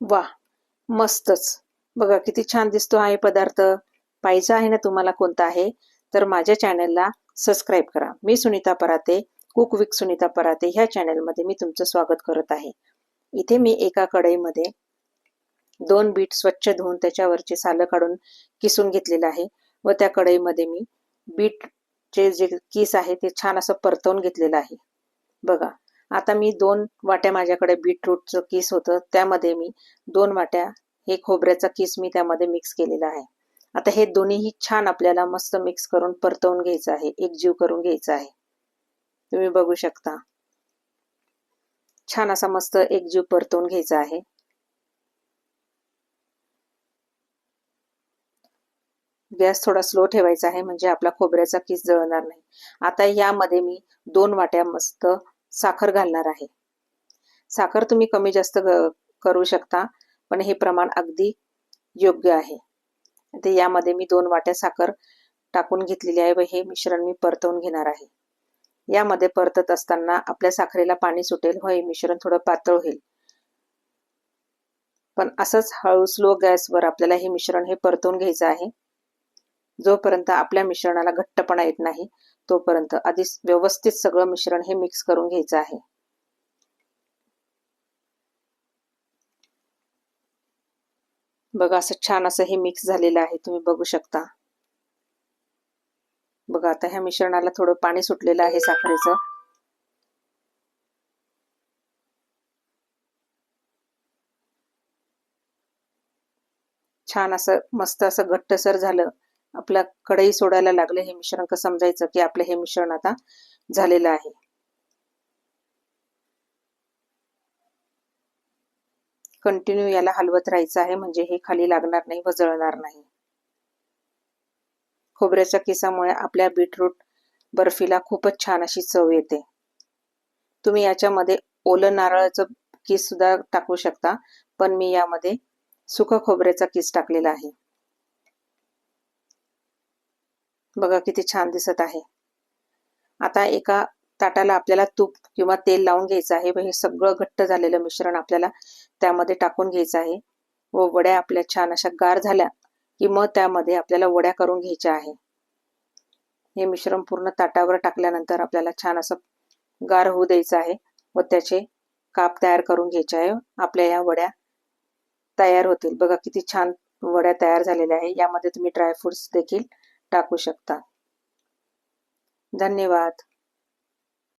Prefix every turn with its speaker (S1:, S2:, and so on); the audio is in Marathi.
S1: वा मस्तच. बघा किती छान दिसतो आहे पदार्थ. पाहिजे आहे ना तुम्हाला कोणता आहे तर माझ्या चॅनलला सबस्क्राईब करा. मी सुनीता पराते कुक विक सुनीता पराते ह्या चॅनलमध्ये मी तुमचं स्वागत करत आहे. इथे मी एका कढईमध्ये दोन बीट स्वच्छ धुवून त्याच्यावरचे सालं काढून किसून घेतलेलं आहे व त्या कढईमध्ये मी बीटचे जे किस आहे ते छान असं परतवून घेतलेलं आहे. बघा आता मी दोन वाट्या माझ्याकडे बीटरूटचं किस होतं. त्यामध्ये मी दोन वाट्या हे खोबऱ्याचा किस मी त्यामध्ये मिक्स केलेला आहे. आता हे दोन्हीही छान आपल्याला मस्त मिक्स करून परतवून घ्यायचं आहे. एकजीव करून घ्यायचं आहे. तुम्ही बघू शकता. छान असा मस्त एकजीव परतवून घ्यायचा आहे. गॅस थोडा स्लो ठेवायचा आहे म्हणजे आपला खोबऱ्याचा किस जळणार नाही. आता यामध्ये मी दोन वाट्या मस्त साखर घालणार आहे. साखर तुम्ही कमी जास्त करू शकता पण हे प्रमाण अगदी योग्य आहे. ते यामध्ये मी दोन वाट्या साखर टाकून घेतलेली आहे व हे मिश्रण मी परतवून घेणार आहे. यामध्ये परतत असताना आपल्या साखरेला पाणी सुटेल व हे मिश्रण थोडं पातळ होईल. पण असंच हळू स्लो गॅसवर आपल्याला हे मिश्रण हे परतवून घ्यायचं आहे. जोपर्यंत आपल्या मिश्रणाला घट्टपणा येत नाही तोपर्यंत आधी व्यवस्थित सगळं मिश्रण हे मिक्स करून घ्यायचं आहे. बघा असं छान असं हे मिक्स झालेलं आहे. तुम्ही बघू शकता. बघा आता ह्या मिश्रणाला थोडं पाणी सुटलेलं आहे साखरेचं. छान असं मस्त असं घट्टसर झालं. आपल्या कढई सोडायला लागले हे मिश्रण कसं समजायचं की आपलं हे मिश्रण आता झालेलं आहे. कंटिन्यू याला हलवत राहायचं आहे म्हणजे हे खाली लागणार नाही व जळणार नाही. खोबऱ्याच्या केसामुळे आपल्या बीटरूट बर्फीला खूपच छान अशी चव येते. तुम्ही याच्यामध्ये ओलं नारळाचं किस सुद्धा टाकू शकता पण मी यामध्ये सुख खोबऱ्याचा किस टाकलेला आहे. बघा किती छान दिसत आहे. आता एका ताटाला आपल्याला तूप किंवा तेल लावून घ्यायचं आहे. व हे सगळं घट्ट झालेलं मिश्रण आपल्याला त्यामध्ये टाकून घ्यायचं आहे. व वड्या आपल्या छान अशा गार झाल्या की मग त्यामध्ये आपल्याला वड्या करून घ्यायच्या आहे. हे मिश्रण पूर्ण ताटावर टाकल्यानंतर आपल्याला छान असं गार होऊ द्यायचं आहे व त्याचे काप तयार करून घ्यायचे आहे. आपल्या या वड्या तयार होतील. बघा किती छान वड्या तयार झालेल्या आहे. यामध्ये तुम्ही ड्रायफ्रुट्स देखील टाकू शकता. धन्यवाद.